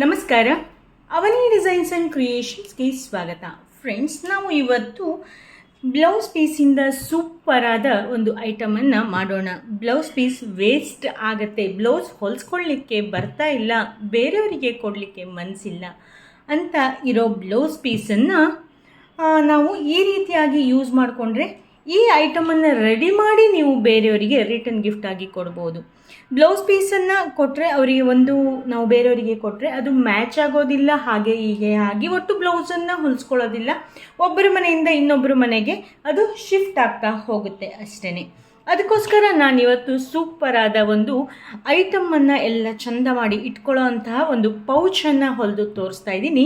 ನಮಸ್ಕಾರ. ಅವನಿ designs and ಕ್ರಿಯೇಷನ್ಸ್ಗೆ ಸ್ವಾಗತ. Friends ನಾವು ಇವತ್ತು ಬ್ಲೌಸ್ ಪೀಸಿಂದ ಸೂಪರ್ ಆದ ಒಂದು ಐಟಮನ್ನು ಮಾಡೋಣ. ಬ್ಲೌಸ್ ಪೀಸ್ ವೇಸ್ಟ್ ಆಗುತ್ತೆ. ಬ್ಲೌಸ್ ಹೊಲಿಸ್ಕೊಳ್ಳಿಕ್ಕೆ ಬರ್ತಾ ಇಲ್ಲ. ಬೇರೆಯವರಿಗೆ ಕೊಡಲಿಕ್ಕೆ ಮನಸ್ಸಿಲ್ಲ ಅಂತ ಇರೋ ಬ್ಲೌಸ್ ಪೀಸನ್ನು ನಾವು ಈ ರೀತಿಯಾಗಿ ಯೂಸ್ ಮಾಡಿಕೊಂಡ್ರೆ ಈ ಐಟಮನ್ನು ರೆಡಿ ಮಾಡಿ ನೀವು ಬೇರೆಯವರಿಗೆ ರಿಟರ್ನ್ ಗಿಫ್ಟ್ ಆಗಿ ಕೊಡ್ಬೋದು. ಬ್ಲೌಸ್ ಪೀಸನ್ನು ಕೊಟ್ಟರೆ ಅವರಿಗೆ ಒಂದು, ನಾವು ಬೇರೆಯವರಿಗೆ ಕೊಟ್ಟರೆ ಅದು ಮ್ಯಾಚ್ ಆಗೋದಿಲ್ಲ, ಹಾಗೆ ಹೀಗೆ ಆಗಿ ಒಟ್ಟು ಬ್ಲೌಸನ್ನು ಹೊಲಿಸ್ಕೊಳ್ಳೋದಿಲ್ಲ. ಒಬ್ಬರ ಮನೆಯಿಂದ ಇನ್ನೊಬ್ಬರ ಮನೆಗೆ ಅದು ಶಿಫ್ಟ್ ಆಗ್ತಾ ಹೋಗುತ್ತೆ ಅಷ್ಟೇ ಅದಕ್ಕೋಸ್ಕರ ನಾನಿವತ್ತು ಇವತ್ತು ಸೂಪರಾದ ಒಂದು ಐಟಮನ್ನು ಎಲ್ಲ ಚಂದ ಮಾಡಿ ಇಟ್ಕೊಳ್ಳೋ ಅಂತಹ ಒಂದು ಪೌಚನ್ನು ಹೊಲಿದು ತೋರಿಸ್ತಾ ಇದ್ದೀನಿ.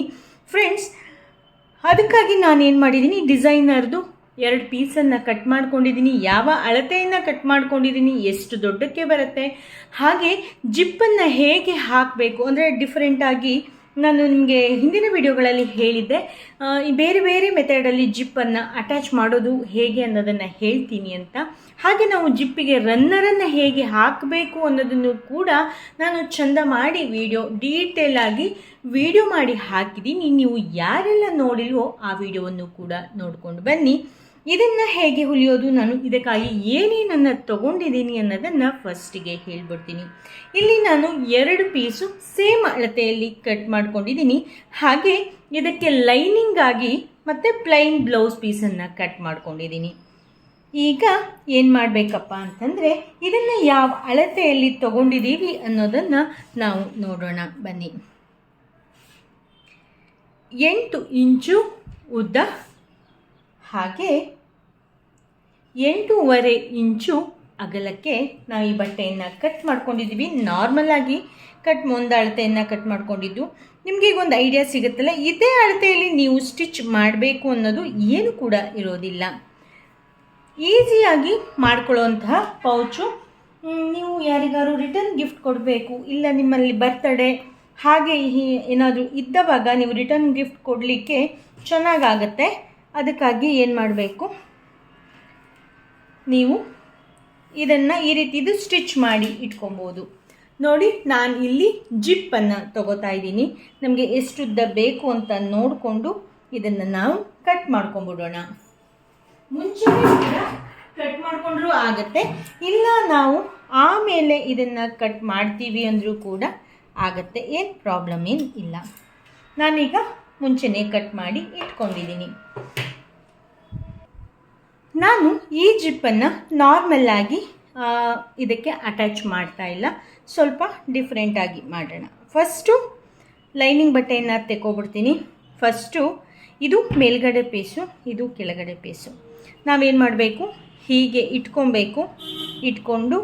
ಫ್ರೆಂಡ್ಸ್, ಅದಕ್ಕಾಗಿ ನಾನು ಏನು ಮಾಡಿದ್ದೀನಿ, ಡಿಸೈನರ್ದು ಎರಡು ಪೀಸನ್ನು ಕಟ್ ಮಾಡ್ಕೊಂಡಿದ್ದೀನಿ ಯಾವ ಅಳತೆಯನ್ನು ಕಟ್ ಮಾಡ್ಕೊಂಡಿದ್ದೀನಿ ಎಷ್ಟು ದೊಡ್ಡಕ್ಕೆ ಬರುತ್ತೆ, ಹಾಗೆ ಜಿಪ್ಪನ್ನು ಹೇಗೆ ಹಾಕಬೇಕು, ಅಂದರೆ ಡಿಫ್ರೆಂಟಾಗಿ ನಾನು ನಿಮಗೆ ಹಿಂದಿನ ವಿಡಿಯೋಗಳಲ್ಲಿ ಹೇಳಿದ್ದೆ. ಬೇರೆ ಬೇರೆ ಮೆಥಡಲ್ಲಿ ಜಿಪ್ಪನ್ನು ಅಟ್ಯಾಚ್ ಮಾಡೋದು ಹೇಗೆ ಅನ್ನೋದನ್ನು ಹೇಳ್ತೀನಿ ಅಂತ. ಹಾಗೆ ನಾವು ಜಿಪ್ಪಿಗೆ ರನ್ನರನ್ನು ಹೇಗೆ ಹಾಕಬೇಕು ಅನ್ನೋದನ್ನು ಕೂಡ ನಾನು ಚಂದ ಮಾಡಿ ವಿಡಿಯೋ ಡೀಟೇಲ್ ಆಗಿ ವಿಡಿಯೋ ಮಾಡಿ ಹಾಕಿದ್ದೀನಿ. ನೀವು ಯಾರೆಲ್ಲ ನೋಡಿಲ್ವೋ ಆ ವಿಡಿಯೋವನ್ನು ಕೂಡ ನೋಡಿಕೊಂಡು ಬನ್ನಿ. ಇದನ್ನು ಹೇಗೆ ಹೊಲಿಯೋದು? ನಾನು ಇದಕ್ಕಾಗಿ ಏನೇನನ್ನು ತಗೊಂಡಿದ್ದೀನಿ ಅನ್ನೋದನ್ನು ಫಸ್ಟಿಗೆ ಹೇಳ್ಬಿಡ್ತೀನಿ. ಇಲ್ಲಿ ನಾನು ಎರಡು ಪೀಸು ಸೇಮ್ ಅಳತೆಯಲ್ಲಿ ಕಟ್ ಮಾಡ್ಕೊಂಡಿದ್ದೀನಿ. ಹಾಗೆ ಇದಕ್ಕೆ ಲೈನಿಂಗ್ ಆಗಿ ಮತ್ತು ಪ್ಲೈನ್ ಬ್ಲೌಸ್ ಪೀಸನ್ನು ಕಟ್ ಮಾಡ್ಕೊಂಡಿದ್ದೀನಿ. ಈಗ ಏನು ಮಾಡಬೇಕಪ್ಪ ಅಂತಂದರೆ ಇದನ್ನು ಯಾವ ಅಳತೆಯಲ್ಲಿ ತಗೊಂಡಿದ್ದೀವಿ ಅನ್ನೋದನ್ನು ನಾವು ನೋಡೋಣ. ಬನ್ನಿ. ಎಂಟು ಇಂಚು ಉದ್ದ ಹಾಗೆ ಎಂಟೂವರೆ ಇಂಚು ಅಗಲಕ್ಕೆ ನಾವು ಈ ಬಟ್ಟೆಯನ್ನು ಕಟ್ ಮಾಡ್ಕೊಂಡಿದ್ದೀವಿ. ನಾರ್ಮಲಾಗಿ ಕಟ್ ಒಂದು ಅಳತೆಯನ್ನು ಕಟ್ ಮಾಡ್ಕೊಂಡಿದ್ದು. ನಿಮಗೆ ಈಗ ಒಂದು ಐಡಿಯಾ ಸಿಗುತ್ತಲ್ಲ, ಇದೇ ಅಳತೆಯಲ್ಲಿ ನೀವು ಸ್ಟಿಚ್ ಮಾಡಬೇಕು ಅನ್ನೋದು ಏನು ಕೂಡ ಇರೋದಿಲ್ಲ. ಈಸಿಯಾಗಿ ಮಾಡ್ಕೊಳ್ಳೋಂತಹ ಪೌಚು. ನೀವು ಯಾರಿಗಾರು ರಿಟರ್ನ್ ಗಿಫ್ಟ್ ಕೊಡಬೇಕು, ಇಲ್ಲ ನಿಮ್ಮಲ್ಲಿ ಬರ್ತಡೇ ಹಾಗೆ ಏನಾದರೂ ಇದ್ದವಾಗ ನೀವು ರಿಟರ್ನ್ ಗಿಫ್ಟ್ ಕೊಡಲಿಕ್ಕೆ ಚೆನ್ನಾಗಾಗತ್ತೆ. ಅದಕ್ಕಾಗಿ ಏನು ಮಾಡಬೇಕು? ನೀವು ಇದನ್ನು ಈ ರೀತಿ ಇದು ಸ್ಟಿಚ್ ಮಾಡಿ ಇಟ್ಕೊಬೋದು. ನೋಡಿ, ನಾನು ಇಲ್ಲಿ ಜಿಪ್ಪನ್ನು ತಗೋತಾ ಇದ್ದೀನಿ. ನಮಗೆ ಎಷ್ಟುದ್ದ ಬೇಕು ಅಂತ ನೋಡಿಕೊಂಡು ಇದನ್ನು ನಾವು ಕಟ್ ಮಾಡ್ಕೊಂಬಿಡೋಣ. ಮುಂಚೆ ಕಟ್ ಮಾಡಿಕೊಂಡ್ರೂ ಆಗತ್ತೆ. ಇಲ್ಲ, ನಾವು ಆಮೇಲೆ ಇದನ್ನು ಕಟ್ ಮಾಡ್ತೀವಿ ಅಂದರೂ ಕೂಡ ಆಗತ್ತೆ. ಏನು ಪ್ರಾಬ್ಲಮ್ ಏನು ಇಲ್ಲ. ನಾನೀಗ ಮುಂಚೆನೇ ಕಟ್ ಮಾಡಿ ಇಟ್ಕೊಂಡಿದ್ದೀನಿ. ನಾನು ಈ ಜಿಪ್ಪನ್ನು ನಾರ್ಮಲ್ ಆಗಿ ಇದಕ್ಕೆ ಅಟ್ಯಾಚ್ ಮಾಡ್ತಾ ಇಲ್ಲ. ಸ್ವಲ್ಪ ಡಿಫ್ರೆಂಟಾಗಿ ಮಾಡೋಣ. ಫಸ್ಟು ಲೈನಿಂಗ್ ಬಟ್ಟೆಯನ್ನು ತೆಕ್ಕೊಬಿಡ್ತೀನಿ. ಫಸ್ಟು ಇದು ಮೇಲ್ಗಡೆ ಪೀಸು ಇದು ಕೆಳಗಡೆ ಪೀಸು ನಾವೇನು ಮಾಡಬೇಕು? ಹೀಗೆ ಇಟ್ಕೊಬೇಕು. ಇಟ್ಕೊಂಡು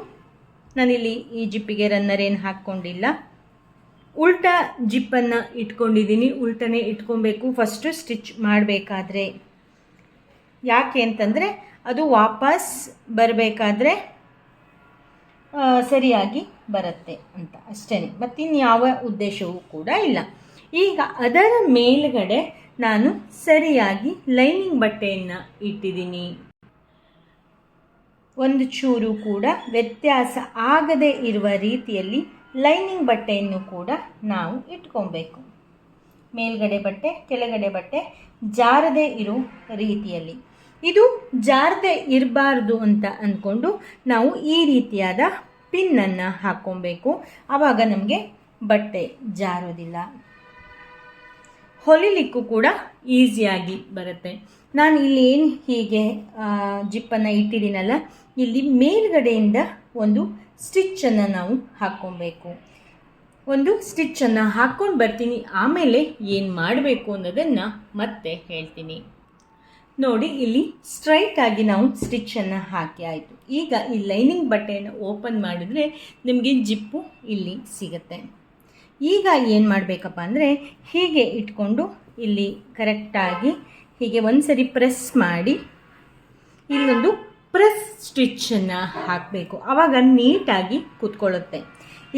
ನಾನಿಲ್ಲಿ ಈ ಜಿಪ್ಪಿಗೆ ರನ್ನರ್ ಏನು ಹಾಕ್ಕೊಂಡಿಲ್ಲ. ಉಲ್ಟಾ ಜಿಪ್ಪನ್ನು ಇಟ್ಕೊಂಡಿದ್ದೀನಿ. ಉಲ್ಟನೇ ಇಟ್ಕೊಬೇಕು. ಫಸ್ಟು ಸ್ಟಿಚ್ ಮಾಡಬೇಕಾದ್ರೆ. ಯಾಕೆ ಅಂತಂದರೆ ಅದು ವಾಪಸ್ ಬರಬೇಕಾದ್ರೆ ಸರಿಯಾಗಿ ಬರುತ್ತೆ ಅಂತ. ಅಷ್ಟೇ ಮತ್ತಿನ್ಯಾವ ಉದ್ದೇಶವೂ ಕೂಡ ಇಲ್ಲ. ಈಗ ಅದರ ಮೇಲ್ಗಡೆ ನಾನು ಸರಿಯಾಗಿ ಲೈನಿಂಗ್ ಬಟ್ಟೆಯನ್ನು ಇಟ್ಟಿದ್ದೀನಿ. ಒಂದು ಚೂರು ಕೂಡ ವ್ಯತ್ಯಾಸ ಆಗದೇ ಇರುವ ರೀತಿಯಲ್ಲಿ ಲೈನಿಂಗ್ ಬಟ್ಟೆಯನ್ನು ಕೂಡ ನಾವು ಇಟ್ಕೊಬೇಕು. ಮೇಲ್ಗಡೆ ಬಟ್ಟೆ, ಕೆಳಗಡೆ ಬಟ್ಟೆ ಜಾರದೆ ಇರೋ ರೀತಿಯಲ್ಲಿ. ಇದು ಜಾರದೆ ಇರಬಾರ್ದು ಅಂತ ಅಂದ್ಕೊಂಡು ನಾವು ಈ ರೀತಿಯಾದ ಪಿನ್ನನ್ನು ಹಾಕ್ಕೊಬೇಕು. ಆವಾಗ ನಮಗೆ ಬಟ್ಟೆ ಜಾರೋದಿಲ್ಲ. ಹೊಲಿಲಿಕ್ಕೂ ಕೂಡ ಈಸಿಯಾಗಿ ಬರುತ್ತೆ. ನಾನು ಇಲ್ಲಿ ಏನು ಹೀಗೆ ಜಿಪ್ಪನ್ನು ಇಟ್ಟಿದ್ದೀನಲ್ಲ, ಇಲ್ಲಿ ಮೇಲ್ಗಡೆಯಿಂದ ಒಂದು ಸ್ಟಿಚ್ಚನ್ನು ನಾವು ಹಾಕ್ಕೊಬೇಕು. ಒಂದು ಸ್ಟಿಚ್ಚನ್ನು ಹಾಕ್ಕೊಂಡು ಬರ್ತೀನಿ, ಆಮೇಲೆ ಏನು ಮಾಡಬೇಕು ಅನ್ನೋದನ್ನು ಮತ್ತೆ ಹೇಳ್ತೀನಿ. ನೋಡಿ, ಇಲ್ಲಿ ಸ್ಟ್ರೈಟ್ ಆಗಿ ನಾವು ಸ್ಟಿಚ್ಚನ್ನು ಹಾಕಿ ಆಯಿತು. ಈಗ ಈ ಲೈನಿಂಗ್ ಬಟ್ಟೆಯನ್ನು ಓಪನ್ ಮಾಡಿದ್ರೆ ನಿಮಗೆ ಜಿಪ್ಪು ಇಲ್ಲಿ ಸಿಗುತ್ತೆ. ಈಗ ಏನು ಮಾಡಬೇಕಪ್ಪ ಅಂದರೆ ಹೀಗೆ ಇಟ್ಕೊಂಡು ಇಲ್ಲಿ ಕರೆಕ್ಟಾಗಿ ಹೀಗೆ ಒಂದು ಸರಿ ಪ್ರೆಸ್ ಮಾಡಿ, ಇಲ್ಲೊಂದು ಪ್ರೆಸ್ ಸ್ಟಿಚ್ಚನ್ನು ಹಾಕಬೇಕು. ಆವಾಗ ನೀಟಾಗಿ ಕೂತ್ಕೊಳ್ಳುತ್ತೆ.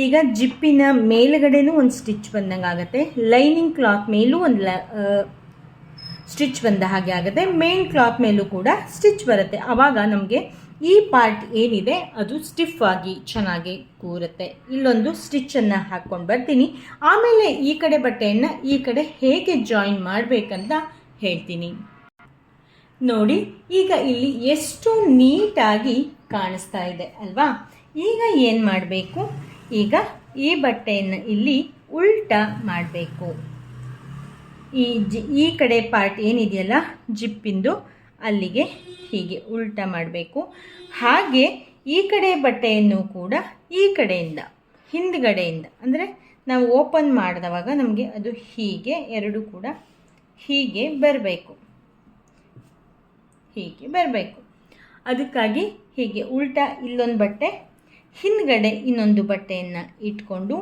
ಈಗ ಜಿಪ್ಪಿನ ಮೇಲುಗಡೆನೂ ಒಂದು ಸ್ಟಿಚ್ ಬಂದಂಗೆ ಆಗುತ್ತೆ. ಲೈನಿಂಗ್ ಕ್ಲಾತ್ ಮೇಲೂ ಒಂದು ಲ ಸ್ಟಿಚ್ ಬಂದ ಹಾಗೆ ಆಗುತ್ತೆ. ಮೇನ್ ಕ್ಲಾತ್ ಮೇಲೂ ಕೂಡ ಸ್ಟಿಚ್ ಬರುತ್ತೆ. ಆವಾಗ ನಮಗೆ ಈ ಪಾರ್ಟ್ ಏನಿದೆ, ಅದು ಸ್ಟಿಫ್ ಆಗಿ ಚೆನ್ನಾಗಿ ಕೂರುತ್ತೆ. ಇಲ್ಲೊಂದು ಸ್ಟಿಚ್ಚನ್ನು ಹಾಕ್ಕೊಂಡು ಬರ್ತೀನಿ. ಆಮೇಲೆ ಈ ಕಡೆ ಬಟ್ಟೆಯನ್ನು ಈ ಕಡೆ ಹೇಗೆ ಜಾಯಿನ್ ಮಾಡಬೇಕಂತ ಹೇಳ್ತೀನಿ. ನೋಡಿ, ಈಗ ಇಲ್ಲಿ ಎಷ್ಟು ನೀಟಾಗಿ ಕಾಣಿಸ್ತಾ ಇದೆ, ಅಲ್ವಾ? ಈಗ ಏನು ಮಾಡಬೇಕು? ಈಗ ಈ ಬಟ್ಟೆಯನ್ನು ಇಲ್ಲಿ ಉಲ್ಟಾ ಮಾಡಬೇಕು. ಈ ಜಿ, ಈ ಕಡೆ ಪಾರ್ಟ್ ಏನಿದೆಯಲ್ಲ, ಜಿಪ್ಪಿಂದು, ಅಲ್ಲಿಗೆ ಹೀಗೆ ಉಲ್ಟಾ ಮಾಡಬೇಕು. ಹಾಗೆ ಈ ಕಡೆ ಬಟ್ಟೆಯನ್ನು ಕೂಡ ಈ ಕಡೆಯಿಂದ, ಹಿಂದ್ಗಡೆಯಿಂದ, ಅಂದರೆ ನಾವು ಓಪನ್ ಮಾಡಿದವಾಗ ನಮಗೆ ಅದು ಹೀಗೆ, ಎರಡು ಕೂಡ ಹೀಗೆ ಬರಬೇಕು. ಹೀಗೆ ಬರಬೇಕು. ಅದಕ್ಕಾಗಿ ಹೀಗೆ ಉಲ್ಟಾ ಇಲ್ಲೊಂದು ಬಟ್ಟೆ, ಹಿಂದ್ಗಡೆ ಇನ್ನೊಂದು ಬಟ್ಟೆಯನ್ನು ಇಟ್ಕೊಂಡು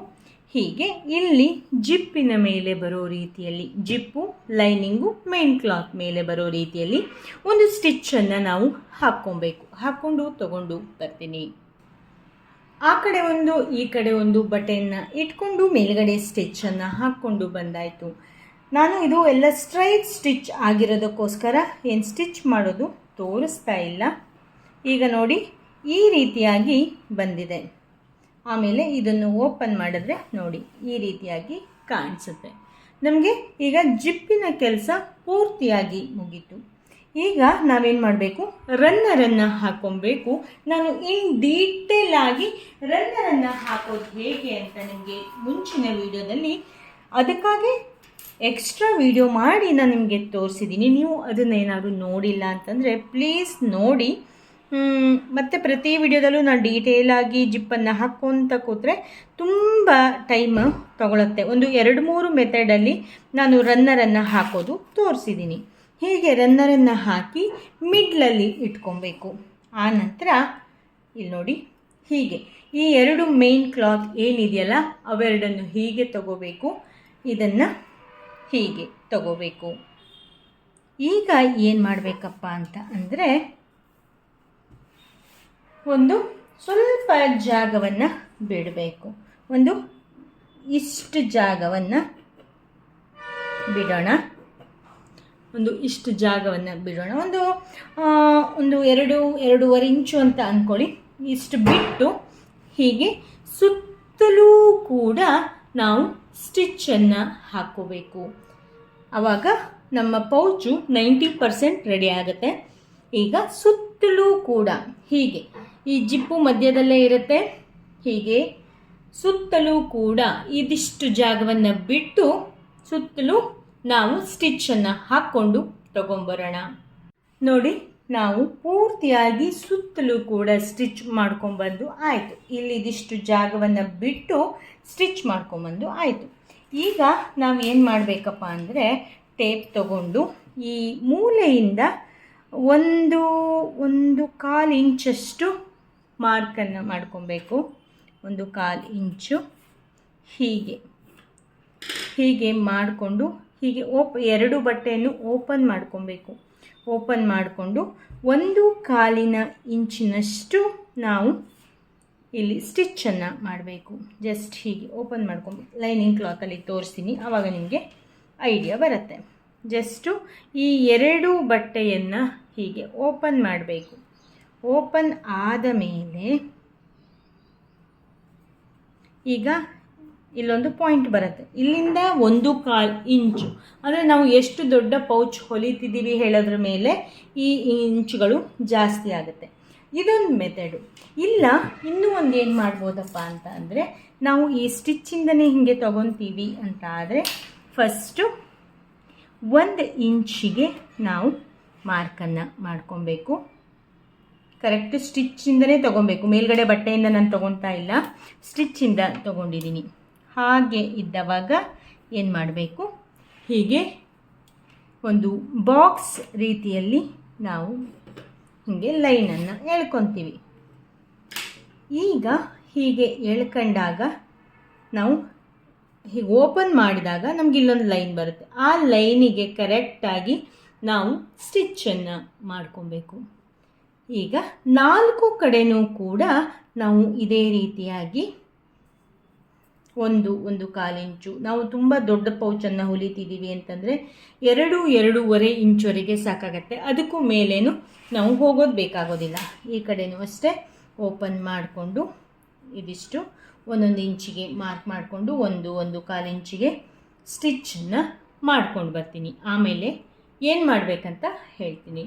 ಹೀಗೆ ಇಲ್ಲಿ ಜಿಪ್ಪಿನ ಮೇಲೆ ಬರೋ ರೀತಿಯಲ್ಲಿ, ಜಿಪ್ಪು, ಲೈನಿಂಗು, ಮೇನ್ ಕ್ಲಾತ್ ಮೇಲೆ ಬರೋ ರೀತಿಯಲ್ಲಿ ಒಂದು ಸ್ಟಿಚ್ಚನ್ನು ನಾವು ಹಾಕ್ಕೊಬೇಕು. ಹಾಕ್ಕೊಂಡು ತಗೊಂಡು ಬರ್ತೀನಿ. ಆ ಕಡೆ ಒಂದು, ಈ ಕಡೆ ಒಂದು ಬಟ್ಟೆಯನ್ನು ಇಟ್ಕೊಂಡು ಮೇಲ್ಗಡೆ ಸ್ಟಿಚ್ಚನ್ನು ಹಾಕ್ಕೊಂಡು ಬಂದಾಯಿತು. ನಾನು ಇದು ಎಲ್ಲ ಸ್ಟ್ರೈಟ್ ಸ್ಟಿಚ್ ಆಗಿರೋದಕ್ಕೋಸ್ಕರ ಏನು ಸ್ಟಿಚ್ ಮಾಡೋದು ತೋರಿಸ್ತಾ ಇಲ್ಲ. ಈಗ ನೋಡಿ, ಈ ರೀತಿಯಾಗಿ ಬಂದಿದೆ. ಆಮೇಲೆ ಇದನ್ನು ಓಪನ್ ಮಾಡಿದ್ರೆ ನೋಡಿ, ಈ ರೀತಿಯಾಗಿ ಕಾಣಿಸುತ್ತೆ. ನಮಗೆ ಈಗ ಜಿಪ್ಪಿನ ಕೆಲಸ ಪೂರ್ತಿಯಾಗಿ ಮುಗೀತು. ಈಗ ನಾವೇನು ಮಾಡಬೇಕು? ರನ್ನರನ್ನು ಹಾಕೊಬೇಕು ನಾನು ಇನ್ ಡೀಟೇಲ್ ಆಗಿ ರನ್ನರನ್ನು ಹಾಕೋದು ಹೇಗೆ ಅಂತ ನಿಮಗೆ ಮುಂಚಿನ ವಿಡಿಯೋದಲ್ಲಿ ಅದಕ್ಕಾಗಿ ಎಕ್ಸ್ಟ್ರಾ ವಿಡಿಯೋ ಮಾಡಿ ನಾನು ನಿಮಗೆ ತೋರಿಸಿದ್ದೀನಿ ನೀವು ಅದನ್ನೇನಾದರೂ ನೋಡಿಲ್ಲ ಅಂತಂದರೆ ಪ್ಲೀಸ್ ನೋಡಿ. ಮತ್ತು ಪ್ರತಿ ವಿಡಿಯೋದಲ್ಲೂ ನಾನು ಡೀಟೇಲಾಗಿ ಜಿಪ್ಪನ್ನು ಹಾಕ್ಕೊತ ಕೂತ್ರೆ ತುಂಬ ಟೈಮ್ ತಗೊಳುತ್ತೆ. ಒಂದು ಎರಡು ಮೂರು ಮೆಥಡಲ್ಲಿ ನಾನು ರನ್ನರನ್ನು ಹಾಕೋದು ತೋರಿಸಿದ್ದೀನಿ ಹೀಗೆ ರನ್ನರನ್ನು ಹಾಕಿ ಮಿಡ್ಲಲ್ಲಿ ಇಟ್ಕೊಬೇಕು. ಆ ನಂತರ ಇಲ್ಲಿ ನೋಡಿ, ಹೀಗೆ. ಈ ಎರಡು ಮೇನ್ ಕ್ಲಾತ್ ಏನಿದೆಯಲ್ಲ, ಅವೆರಡನ್ನು ಹೀಗೆ ತಗೋಬೇಕು. ಇದನ್ನು ಹೀಗೆ ತಗೋಬೇಕು. ಈಗ ಏನು ಮಾಡಬೇಕಪ್ಪ ಅಂತ ಅಂದರೆ ಒಂದು ಸ್ವಲ್ಪ ಜಾಗವನ್ನು ಬಿಡಬೇಕು. ಒಂದು ಇಷ್ಟು ಜಾಗವನ್ನು ಬಿಡೋಣ. ಒಂದು ಇಷ್ಟು ಜಾಗವನ್ನು ಬಿಡೋಣ. ಒಂದು ಒಂದು ಎರಡು, ಎರಡೂವರೆ ಇಂಚು ಅಂತ ಅಂದ್ಕೊಳ್ಳಿ ಇಷ್ಟು ಬಿಟ್ಟು ಹೀಗೆ ಸುತ್ತಲೂ ಕೂಡ ನಾವು ಸ್ಟಿಚ್ಚನ್ನು ಹಾಕೋಬೇಕು. ಆವಾಗ ನಮ್ಮ ಪೌಚು ನೈಂಟಿ ಪರ್ಸೆಂಟ್ ರೆಡಿ ಆಗುತ್ತೆ. ಈಗ ಸುತ್ತಲೂ ಕೂಡ ಹೀಗೆ, ಈ ಜಿಪ್ಪು ಮಧ್ಯದಲ್ಲೇ ಇರುತ್ತೆ. ಹೀಗೆ ಸುತ್ತಲೂ ಕೂಡ ಇದಿಷ್ಟು ಜಾಗವನ್ನು ಬಿಟ್ಟು ಸುತ್ತಲೂ ನಾವು ಸ್ಟಿಚ್ಚನ್ನು ಹಾಕ್ಕೊಂಡು ತಗೊಂಬರೋಣ. ನೋಡಿ ನಾವು ಪೂರ್ತಿಯಾಗಿ ಸುತ್ತಲೂ ಕೂಡ ಸ್ಟಿಚ್ ಮಾಡ್ಕೊಂಬಂದು ಆಯಿತು. ಇಲ್ಲಿ ಇದಿಷ್ಟು ಜಾಗವನ್ನು ಬಿಟ್ಟು ಸ್ಟಿಚ್ ಮಾಡ್ಕೊಂಬಂದು ಆಯಿತು. ಈಗ ನಾವು ಏನು ಮಾಡಬೇಕಪ್ಪ ಅಂದರೆ ಟೇಪ್ ತಗೊಂಡು ಈ ಮೂಲೆಯಿಂದ ಒಂದು ಒಂದು ಕಾಲು ಇಂಚಷ್ಟು ಮಾರ್ಕನ್ನು ಮಾಡ್ಕೊಬೇಕು. ಒಂದು ಕಾಲು ಇಂಚು. ಹೀಗೆ. ಹೀಗೆ ಮಾಡಿಕೊಂಡು ಹೀಗೆ ಓಪ್ ಎರಡು ಬಟ್ಟೆಯನ್ನು ಓಪನ್ ಮಾಡ್ಕೊಬೇಕು. ಓಪನ್ ಮಾಡಿಕೊಂಡು ಒಂದು ಕಾಲಿನ ಇಂಚಿನಷ್ಟು ನಾವು ಇಲ್ಲಿ ಸ್ಟಿಚ್ಚನ್ನು ಮಾಡಬೇಕು. ಜಸ್ಟ್ ಹೀಗೆ ಓಪನ್ ಮಾಡ್ಕೊಂಡು ಲೈನಿಂಗ್ ಕ್ಲಾತಲ್ಲಿ ತೋರಿಸ್ತೀನಿ. ಆವಾಗ ನಿಮಗೆ ಐಡಿಯಾ ಬರುತ್ತೆ. ಜಸ್ಟು ಈ ಎರಡು ಬಟ್ಟೆಯನ್ನು ಹೀಗೆ ಓಪನ್ ಮಾಡಬೇಕು. ಓಪನ್ ಆದ ಮೇಲೆ ಈಗ ಇಲ್ಲೊಂದು ಪಾಯಿಂಟ್ ಬರುತ್ತೆ. ಇಲ್ಲಿಂದ ಒಂದು ಕಾಲು ಇಂಚು ಅಂದರೆ ನಾವು ಎಷ್ಟು ದೊಡ್ಡ ಪೌಚ್ ಹೊಲಿತಿದ್ದೀವಿ ಹೇಳೋದ್ರ ಮೇಲೆ ಈ ಇಂಚುಗಳು ಜಾಸ್ತಿ ಆಗುತ್ತೆ. ಇದೊಂದು ಮೆಥಡು ಇಲ್ಲ, ಇನ್ನೂ ಒಂದು ಏನು ಮಾಡ್ಬೋದಪ್ಪ ಅಂತ ಅಂದರೆ, ನಾವು ಈ ಸ್ಟಿಚ್ಚಿಂದನೇ ಹಿಂಗೆ ತಗೊತೀವಿ ಅಂತ ಆದರೆ ಫಸ್ಟು ಒಂದು ಇಂಚಿಗೆ ನಾವು ಮಾರ್ಕನ್ನು ಮಾಡ್ಕೊಬೇಕು. ಕರೆಕ್ಟ್ ಸ್ಟಿಚ್ಚಿಂದನೇ ತೊಗೊಬೇಕು. ಮೇಲ್ಗಡೆ ಬಟ್ಟೆಯಿಂದ ನಾನು ತೊಗೊತಾ ಇಲ್ಲ. ಸ್ಟಿಚ್ಚಿಂದ ತೊಗೊಂಡಿದ್ದೀನಿ ಹಾಗೆ ಇದ್ದವಾಗ ಏನು ಮಾಡಬೇಕು? ಹೀಗೆ ಒಂದು ಬಾಕ್ಸ್ ರೀತಿಯಲ್ಲಿ ನಾವು ಹೀಗೆ ಲೈನನ್ನು ಎಳ್ಕೊತೀವಿ. ಈಗ ಹೀಗೆ ಎಳ್ಕೊಂಡಾಗ ನಾವು ಹೀಗೆ ಓಪನ್ ಮಾಡಿದಾಗ ನಮ್ಗೆ ಇಲ್ಲೊಂದು ಲೈನ್ ಬರುತ್ತೆ. ಆ ಲೈನಿಗೆ ಕರೆಕ್ಟಾಗಿ ನಾವು ಸ್ಟಿಚ್ಚನ್ನು ಮಾಡ್ಕೊಬೇಕು. ಈಗ ನಾಲ್ಕು ಕಡೆನೂ ಕೂಡ ನಾವು ಇದೇ ರೀತಿಯಾಗಿ ಒಂದು ಒಂದು ಕಾಲು ಇಂಚು. ನಾವು ತುಂಬ ದೊಡ್ಡ ಪೌಚನ್ನು ಹೊಲಿತಿದ್ದೀವಿ ಅಂತಂದರೆ ಎರಡು, ಎರಡೂವರೆ ಇಂಚುವರೆಗೆ ಸಾಕಾಗತ್ತೆ. ಅದಕ್ಕೂ ಮೇಲೇನು ನಾವು ಹೋಗೋದು ಬೇಕಾಗೋದಿಲ್ಲ. ಈ ಕಡೆನೂ ಅಷ್ಟೇ ಓಪನ್ ಮಾಡಿಕೊಂಡು ಇದಿಷ್ಟು. ಒಂದೊಂದು ಇಂಚಿಗೆ ಮಾರ್ಕ್ ಮಾಡಿಕೊಂಡು ಒಂದು ಒಂದು ಕಾಲು ಇಂಚಿಗೆ ಸ್ಟಿಚ್ಚನ್ನು ಮಾಡ್ಕೊಂಡು ಬರ್ತೀನಿ. ಆಮೇಲೆ ಏನು ಮಾಡಬೇಕಂತ ಹೇಳ್ತೀನಿ.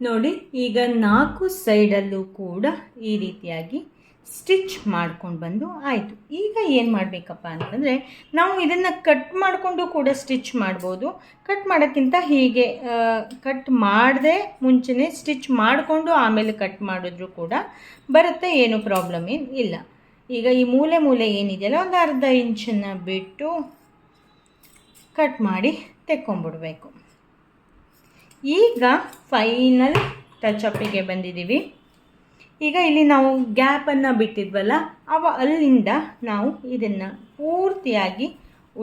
ನೋಡಿ, ಈಗ ನಾಲ್ಕು ಸೈಡಲ್ಲೂ ಕೂಡ ಈ ರೀತಿಯಾಗಿ ಸ್ಟಿಚ್ ಮಾಡ್ಕೊಂಡು ಬಂದು ಆಯಿತು. ಈಗ ಏನು ಮಾಡಬೇಕಪ್ಪ ಅಂತಂದರೆ, ನಾವು ಇದನ್ನು ಕಟ್ ಮಾಡಿಕೊಂಡು ಕೂಡ ಸ್ಟಿಚ್ ಮಾಡ್ಬೋದು. ಕಟ್ ಮಾಡೋಕ್ಕಿಂತ ಹೀಗೆ ಕಟ್ ಮಾಡದೆ ಮುಂಚೆನೇ ಸ್ಟಿಚ್ ಮಾಡಿಕೊಂಡು ಆಮೇಲೆ ಕಟ್ ಮಾಡಿದ್ರು ಕೂಡ ಬರುತ್ತೆ, ಏನು ಪ್ರಾಬ್ಲಮ್ ಏನು ಇಲ್ಲ. ಈಗ ಈ ಮೂಲೆ ಮೂಲೆ ಏನಿದೆಯಲ್ಲ, ಒಂದು ಅರ್ಧ ಇಂಚನ್ನು ಬಿಟ್ಟು ಕಟ್ ಮಾಡಿ ತೆಕ್ಕೊಂಬಿಡ್ಬೇಕು. ಈಗ ಫೈನಲ್ ಟಚಪ್ಪಿಗೆ ಬಂದಿದ್ದೀವಿ. ಈಗ ಇಲ್ಲಿ ನಾವು ಗ್ಯಾಪನ್ನು ಬಿಟ್ಟಿದ್ವಲ್ಲ, ಅವ ಅಲ್ಲಿಂದ ನಾವು ಇದನ್ನು ಪೂರ್ತಿಯಾಗಿ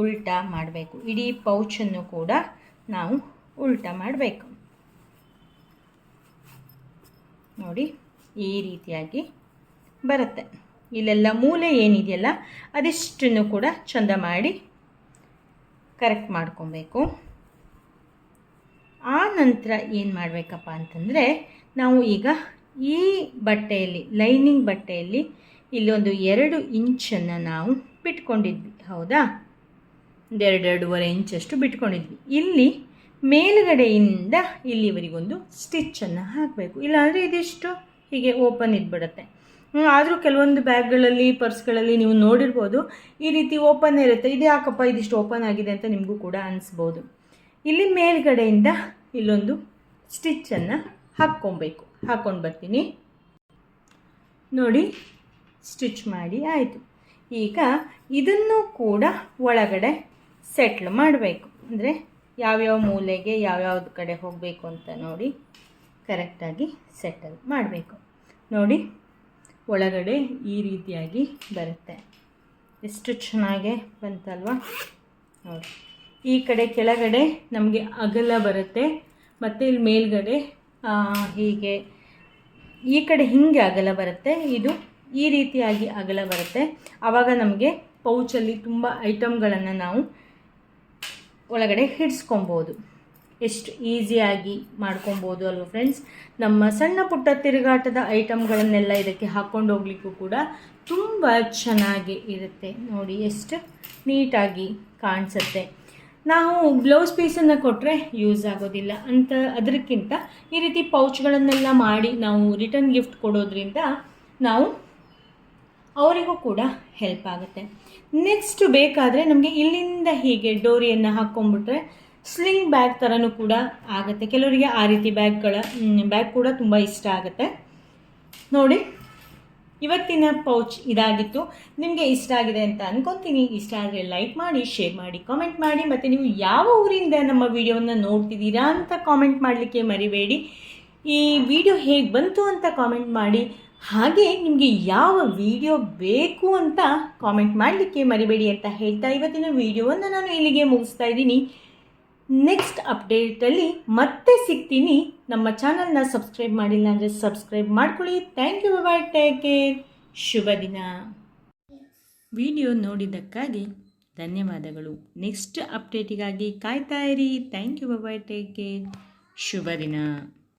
ಉಲ್ಟಾ ಮಾಡಬೇಕು. ಇಡೀ ಪೌಚನ್ನು ಕೂಡ ನಾವು ಉಲ್ಟಾ ಮಾಡಬೇಕು. ನೋಡಿ, ಈ ರೀತಿಯಾಗಿ ಬರುತ್ತೆ. ಇಲ್ಲೆಲ್ಲ ಮೂಲೆ ಏನಿದೆಯಲ್ಲ, ಅದಿಷ್ಟನ್ನು ಕೂಡ ಚಂದ ಮಾಡಿ ಕರೆಕ್ಟ್ ಮಾಡ್ಕೊಬೇಕು. ಆ ನಂತರ ಏನು ಮಾಡಬೇಕಪ್ಪ ಅಂತಂದರೆ, ನಾವು ಈಗ ಈ ಬಟ್ಟೆಯಲ್ಲಿ, ಲೈನಿಂಗ್ ಬಟ್ಟೆಯಲ್ಲಿ ಇಲ್ಲೊಂದು ಎರಡು ಇಂಚನ್ನು ನಾವು ಬಿಟ್ಕೊಂಡಿದ್ವಿ, ಹೌದಾ? ಒಂದೆರಡು ಎರಡೂವರೆ ಇಂಚಷ್ಟು ಬಿಟ್ಕೊಂಡಿದ್ವಿ. ಇಲ್ಲಿ ಮೇಲುಗಡೆಯಿಂದ ಇಲ್ಲಿವರೆಗೊಂದು ಸ್ಟಿಚ್ಚನ್ನು ಹಾಕಬೇಕು. ಇಲ್ಲಾಂದರೆ ಇದಿಷ್ಟು ಹೀಗೆ ಓಪನ್ ಇದ್ಬಿಡುತ್ತೆ. ಆದರೂ ಕೆಲವೊಂದು ಬ್ಯಾಗ್ಗಳಲ್ಲಿ, ಪರ್ಸ್ಗಳಲ್ಲಿ ನೀವು ನೋಡಿರ್ಬೋದು, ಈ ರೀತಿ ಓಪನ್ ಇರುತ್ತೆ. ಇದು ಯಾಕಪ್ಪ ಇದಿಷ್ಟು ಓಪನ್ ಆಗಿದೆ ಅಂತ ನಿಮಗೂ ಕೂಡ ಅನಿಸ್ಬೋದು. ಇಲ್ಲಿ ಮೇಲ್ಗಡೆಯಿಂದ ಇಲ್ಲೊಂದು ಸ್ಟಿಚ್ಚನ್ನು ಹಾಕ್ಕೊಬೇಕು. ಹಾಕ್ಕೊಂಡು ಬರ್ತೀನಿ. ನೋಡಿ ಸ್ಟಿಚ್ ಮಾಡಿ ಆಯಿತು. ಈಗ ಇದನ್ನು ಕೂಡ ಒಳಗಡೆ ಸೆಟ್ಲ್ ಮಾಡಬೇಕು. ಅಂದರೆ ಯಾವ್ಯಾವ ಮೂಲೆಗೆ ಯಾವ್ಯಾವ್ದು ಕಡೆ ಹೋಗಬೇಕು ಅಂತ ನೋಡಿ ಕರೆಕ್ಟಾಗಿ ಸೆಟಲ್ ಮಾಡಬೇಕು. ನೋಡಿ, ಒಳಗಡೆ ಈ ರೀತಿಯಾಗಿ ಬರುತ್ತೆ. ಎಷ್ಟು ಚೆನ್ನಾಗೆ ಬಂತಲ್ವಾ? ನೋಡಿ. ಈ ಕಡೆ ಕೆಳಗಡೆ ನಮಗೆ ಅಗಲ ಬರುತ್ತೆ. ಮತ್ತು ಇಲ್ಲಿ ಮೇಲ್ಗಡೆ ಹೀಗೆ ಈ ಕಡೆ ಹಿಂಗೆ ಅಗಲ ಬರುತ್ತೆ, ಇದು ಈ ರೀತಿಯಾಗಿ ಅಗಲ ಬರುತ್ತೆ. ಆವಾಗ ನಮಗೆ ಪೌಚಲ್ಲಿ ತುಂಬ ಐಟಮ್ಗಳನ್ನು ನಾವು ಒಳಗಡೆ ಹಿಡಿಸ್ಕೊಬೋದು. ಎಷ್ಟು ಈಸಿಯಾಗಿ ಮಾಡ್ಕೊಬೋದು ಅಲ್ವ ಫ್ರೆಂಡ್ಸ್? ನಮ್ಮ ಸಣ್ಣ ಪುಟ್ಟ ತಿರುಗಾಟದ ಐಟಮ್ಗಳನ್ನೆಲ್ಲ ಇದಕ್ಕೆ ಹಾಕ್ಕೊಂಡು ಹೋಗ್ಲಿಕ್ಕೂ ಕೂಡ ತುಂಬ ಚೆನ್ನಾಗಿ ಇರುತ್ತೆ. ನೋಡಿ, ಎಷ್ಟು ನೀಟಾಗಿ ಕಾಣಿಸುತ್ತೆ. ನಾವು ಗ್ಲೌಸ್ ಪೀಸನ್ನು ಕೊಟ್ಟರೆ ಯೂಸ್ ಆಗೋದಿಲ್ಲ. ಅಂತ ಅದಕ್ಕಿಂತ ಈ ರೀತಿ ಪೌಚ್ಗಳನ್ನೆಲ್ಲ ಮಾಡಿ ನಾವು ರಿಟರ್ನ್ ಗಿಫ್ಟ್ ಕೊಡೋದ್ರಿಂದ ನಾವು ಅವರಿಗೂ ಕೂಡ ಹೆಲ್ಪ್ ಆಗುತ್ತೆ. ನೆಕ್ಸ್ಟ್ ಬೇಕಾದರೆ ನಮಗೆ ಇಲ್ಲಿಂದ ಹೀಗೆ ಡೋರಿಯನ್ನು ಹಾಕ್ಕೊಂಡ್ಬಿಟ್ರೆ ಸ್ಲಿಂಗ್ ಬ್ಯಾಗ್ ಥರನೂ ಕೂಡ ಆಗುತ್ತೆ. ಕೆಲವರಿಗೆ ಆ ರೀತಿ ಬ್ಯಾಗ್ಗಳ ಬ್ಯಾಗ್ ಕೂಡ ತುಂಬ ಇಷ್ಟ ಆಗುತ್ತೆ. ನೋಡಿ. ಇವತ್ತಿನ ಪೌಚ್ ಇದಾಗಿತ್ತು. ನಿಮಗೆ ಇಷ್ಟ ಆಗಿದೆ ಅಂತ ಅನ್ಕೊತೀನಿ. ಇಷ್ಟ ಆದರೆ ಲೈಕ್ ಮಾಡಿ ಶೇರ್ ಮಾಡಿ ಕಾಮೆಂಟ್ ಮಾಡಿ. ಮತ್ತು ನೀವು ಯಾವ ಊರಿಂದ ನಮ್ಮ ವಿಡಿಯೋವನ್ನು ನೋಡ್ತಿದ್ದೀರಾ ಅಂತ ಕಾಮೆಂಟ್ ಮಾಡಲಿಕ್ಕೆ ಮರಿಬೇಡಿ. ಈ ವಿಡಿಯೋ ಹೇಗೆ ಬಂತು ಅಂತ ಕಾಮೆಂಟ್ ಮಾಡಿ. ಹಾಗೆ ನಿಮಗೆ ಯಾವ ವಿಡಿಯೋ ಬೇಕು ಅಂತ ಕಾಮೆಂಟ್ ಮಾಡಲಿಕ್ಕೆ ಮರಿಬೇಡಿ ಅಂತ ಹೇಳ್ತಾ ಇವತ್ತಿನ ವಿಡಿಯೋವನ್ನು ನಾನು ಇಲ್ಲಿಗೆ ಮುಗಿಸ್ತಾ ಇದ್ದೀನಿ. ನೆಕ್ಸ್ಟ್ ಅಪ್ಡೇಟಲ್ಲಿ ಮತ್ತೆ ಸಿಗ್ತೀನಿ. ನಮ್ಮ ಚಾನಲ್ನ ಸಬ್ಸ್ಕ್ರೈಬ್ ಮಾಡಿಲ್ಲ ಅಂದರೆ ಸಬ್ಸ್ಕ್ರೈಬ್ ಮಾಡ್ಕೊಳ್ಳಿ. Thank you bye take care ಶುಭ ದಿನ. ವಿಡಿಯೋ ನೋಡಿದ್ದಕ್ಕಾಗಿ ಧನ್ಯವಾದಗಳು. ನೆಕ್ಸ್ಟ್ ಅಪ್ಡೇಟಿಗಾಗಿ ಕಾಯ್ತಾ ಇರಿ. Thank you bye take care ಶುಭ ದಿನ.